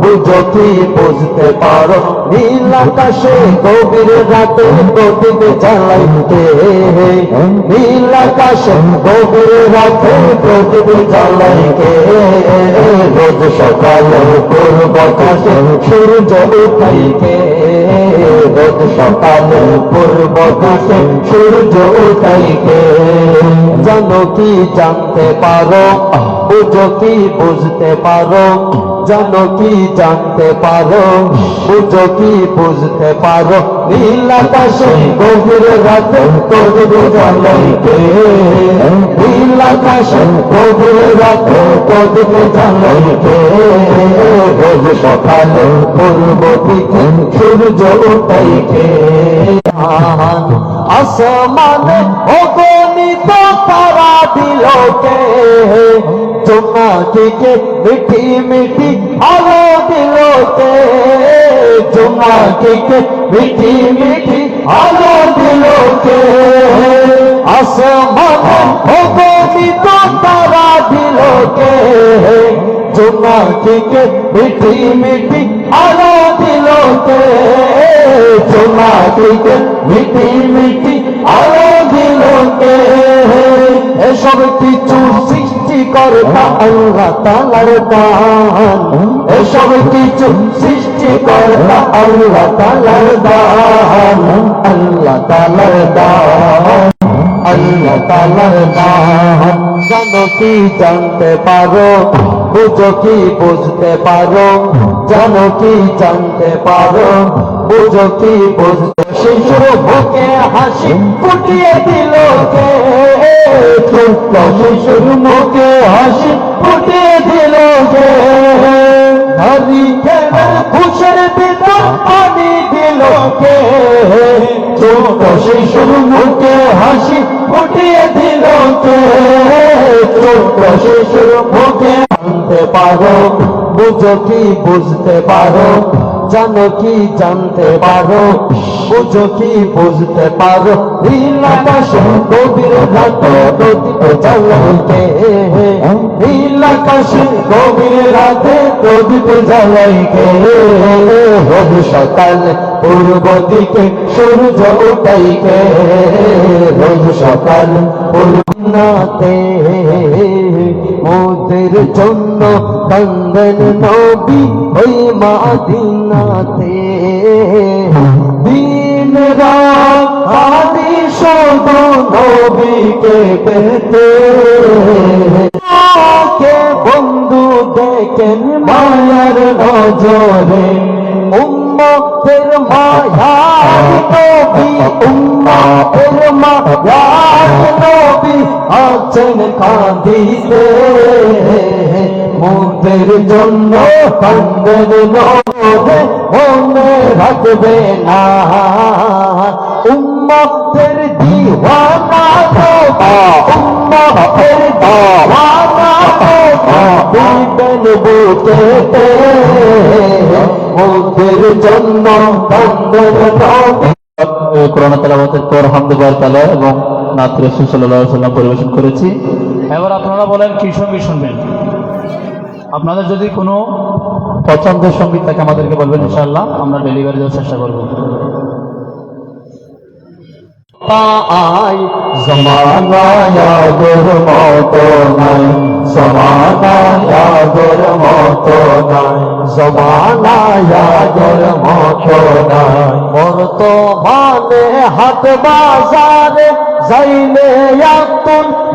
বুঝো কি বুঝতে পারো, নীল আকাশে গভীর রাতে প্রদীপ জ্বালাইতে নীল আকাশে গভীর রাতে প্রদীপ জ্বালাইতে রোজ সকালে পূর্ব আকাশে সূর্য উঠাইতে রোজ সকালে পূর্ব আকাশে সূর্য উঠাইতে জানো কি জানতে পারো? বুঝো কি বুঝতে পারো জানো কি জানতে পারো? বুঝো কি বুঝতে পারো? নীল অগণিত তারা মিঠি মিঠি আলো দিল কে জোনাকিকে মিঠি মিঠি আলো দিল কে আসমানে তারা আলো দিল এসব কিছু সৃষ্টি কর্তা আল্লাহ তালার এসব কিছু সৃষ্টি দান জানো কি জানতে পারো বুঝো কি বুঝতে পারো জানো কি জানতে পারো বুঝো কি বুঝতে শিশুর বুকে হাসি ফুটিয়ে দিল কে শিশুর মুখে হাসি শিশুর মুখে হাসি ফুটিয়ে দিল সেই শিশুর মুখে জানতে পারো বুঝো কি বুঝতে পারো? জানো কি জানতে পারো? বুঝো কি বুঝতে পারো? সকালে, পূর্ব দিকে সূর্য সকালে মোদের জন্য কান্দন নবী ওই মাদিনাতে। দিন রাত আদি শোধ নবীকে পেতে। কে বন্ধু দেখেন মায়ার নজরে। উম্মতের মায়ার নবী, উম্মতের মায়ার নবী আছেন কাঁদিতে। মুদের জন্য কান্দেন নবে মনে রাখবে না। উম্মতের দিওয়ানা উম্মতের দিওয়ানা দিবেন বুকেতে। মুদের জন্য নবী তেলাবাতের পর হামদুবার তালা এবং নাত রসুল সাল্লাহ সাল্লাম পরিবেশন করেছি। এবার আপনারা বলেন কি সংগীত শুনবেন? আপনাদের যদি কোনো পছন্দের সংগীত থাকে আমাদেরকে বলবেন ইনশাল্লাহ আমরা ডেলিভারি দেওয়ার চেষ্টা করব। সমানায় মতো নাই। মতো মতো বর্তমানে হাট বাজারে, যাইলে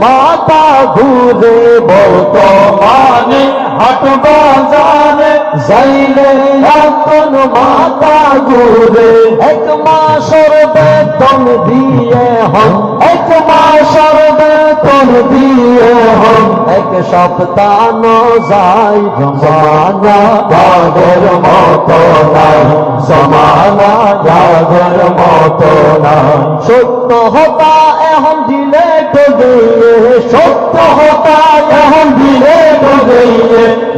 মাথা ঘুরে বর্তমানে হাট বাজারে, যাইলে মাথা ঘুরে। এক মাসের বেতন দিয়ে হন, এক মাসের বেতন দিয়ে হন। এক সপ্তাহ যাই জমানা যাদের মতো নাই জমানা যাদের মতো নাই সত্য হতা এখন দিলে ডগে সত্য হতা এখন দিলে ডগে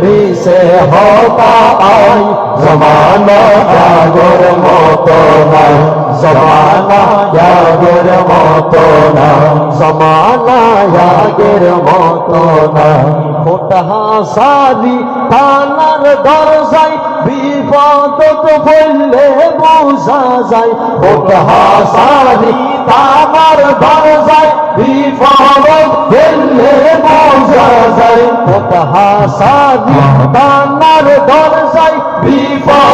মিশে হতা আই জমানা যাদের মতো নাই, জমানা যাদের মতো নাই, জমানা যাদের মতো নাই। ফোটা হাসারি থানার দরজায় বিপদ তো বললে বোঝা যায়। মোটা হাসারি থানার দরজায় বিপদ বললে বোঝা যায়। মোটা হাসারি থানার দরজায় বিপদ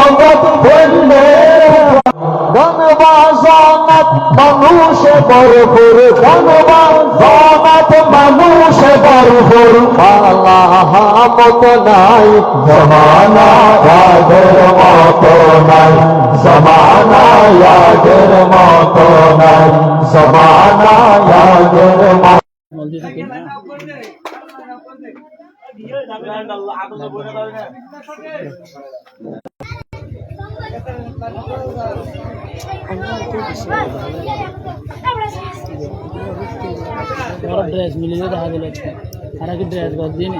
মানুষে ভরপুর গণবাজনাত মানুষে ভরপুর পালা মত নাই জমানা মত নাই জমানা মত নাই মত বড় ড্রেস মিলিয়ে দেখা গেল আর কি ড্রেস বাদ দিয়ে নি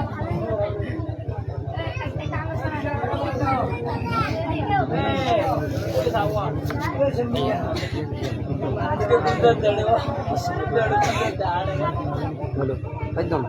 একদম।